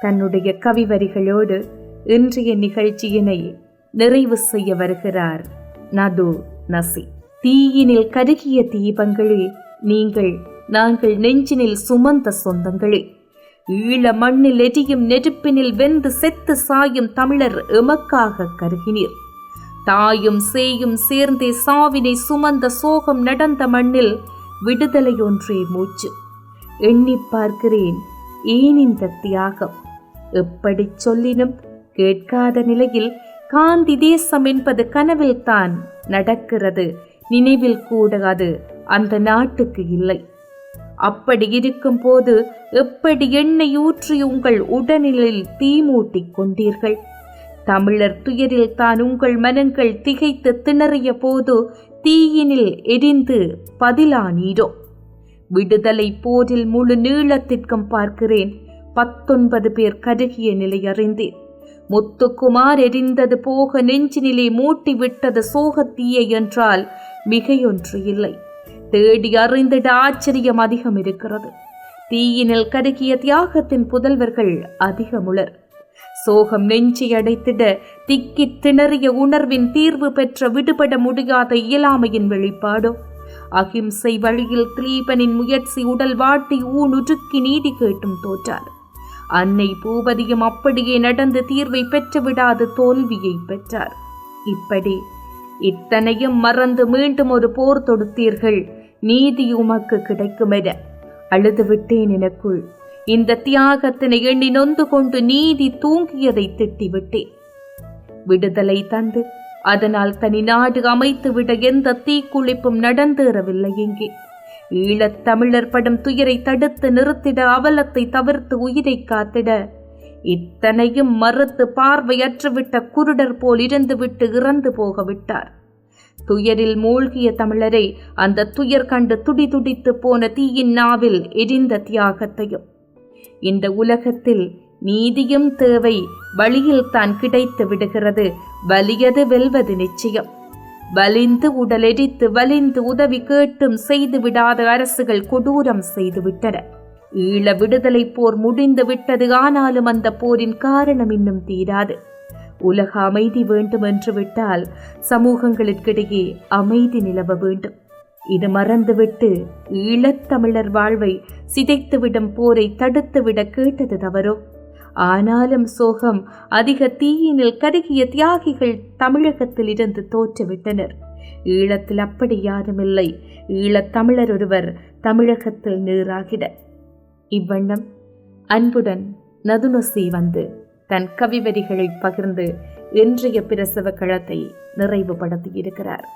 தன்னுடைய கவிவரிகளோடு இன்றைய நிகழ்ச்சியினை நிறைவு செய்ய வருகிறார். நது நசி. தீயினில் கருகிய தீபங்களே நீங்கள் நாங்கள் நெஞ்சினில் சுமந்த சொந்தங்களே. ஈழ மண்ணில் எரியும் நெருப்பினில் வெந்து செத்து சாயும் தமிழர் எமக்காக கருகினீர். தாயும் சேயும் சேர்ந்தே சாவினை சுமந்த சோகம் நடந்த மண்ணில் விடுதலை ஒன்றே மூச்சு. எண்ணி பார்க்கிறேன் ஏன் இந்த தியாகம்? எப்படி சொல்லினும் கேட்காத நிலையில் காந்தி தேசம் என்பது கனவில் தான் நடக்கிறது நினைவில் கூட அது அந்த நாட்டுக்கு இல்லை. அப்படி இருக்கும் போது எப்படி எண்ணெய் ஊற்றி உங்கள் உடலில் தீமூட்டிக் கொண்டீர்கள்? தமிழர் துயரில் தான் உங்கள் மனங்கள் திகைத்து திணறிய போது தீயினில் எரிந்து பதிலானீரோ? விடுதலை போரில் முழு நீளத்திற்கும் பார்க்கிறேன் பத்தொன்பது பேர் கருகிய நிலை அறிந்தேன். முத்துக்குமார் எரிந்தது போக நெஞ்சினிலே மூட்டி விட்டது சோகத்தீயை என்றால் மிகையொன்று இல்லை. தேடி அறிந்திட ஆச்சரியம் அதிகம் இருக்கிறது. தீயினில் கருகிய தியாகத்தின் புதல்வர்கள் அதிகமுளர். சோகம் நெஞ்சை அடைத்திட திக்கித் திணறிய உணர்வின் தீர்வு பெற்ற விடுபட முடியாத இயலாமையின் வெளிப்பாடோ? அகிம்சை வழியில் திலீபனின் முயற்சி உடல் வாட்டி ஊனுருக்கி நீதி கேட்டும் தோற்றார். அன்னை பூபதியும் அப்படியே நடந்து தீர்வை பெற்றுவிடாது தோல்வியை பெற்றார். இப்படி இத்தனையும் மறந்து மீண்டும் ஒரு போர் தொடுத்தீர்கள். நீதி உமக்கு கிடைக்குமென என அழுதுவிட்டேன் எனக்குள். இந்த தியாகத்தினை எண்ணி நொந்து கொண்டு நீதி தூங்கியதை திட்டிவிட்டேன். விடுதலை தந்து அதனால் தனி நாடு அமைத்துவிட எந்த தீக்குளிப்பும் நடந்தேறவில்லை எங்கே? ஈழத்தமிழர் படும் துயரை தடுத்து நிறுத்திட அவலத்தை தவிர்த்து உயிரை காத்திட. இத்தனையும் மறுத்து பார்வையற்றுவிட்ட குருடர் போல் இருந்துவிட்டு இறந்து போக விட்டார். துயரில் மூழ்கிய தமிழரை அந்த துயர் கண்டு துடி துடித்து போன தீயின் நாவில் எரிந்த தியாகத்தையும். இந்த உலகத்தில் நீதியும் தேவை வழியில் தான் கிடைத்து விடுகிறது வலியது வெல்வது நிச்சயம். வலிந்து உடலெடித்து வலிந்து உதவி கேட்டும் செய்து விடாத அரசுகள் கொடூரம் செய்துவிட்டன ஈழ விடுதலை போர் முடிந்து விட்டது ஆனாலும் அந்த போரின் காரணம் இன்னும் தீராது. உலக அமைதி வேண்டும் என்று விட்டால் சமூகங்களுக்கிடையே அமைதி நிலவ வேண்டும். இது மறந்துவிட்டு ஈழத்தமிழர் வாழ்வை சிதைத்துவிடும் போரை தடுத்துவிட கேட்டது தவறோ? ஆனாலும் சோகம் அதிக தீயினில் கருகிய தியாகிகள் தமிழகத்தில் இருந்து தோற்றுவிட்டனர். ஈழத்தில் அப்படி யாருமில்லை ஈழத் தமிழர் ஒருவர் தமிழகத்தில் நீராகிட. இவ்வண்ணம் அன்புடன் நதுநொசி வந்து தன் கவிவரிகளை பகிர்ந்து இன்றைய பிரசவ களத்தை நிறைவுபடுத்தியிருக்கிறார்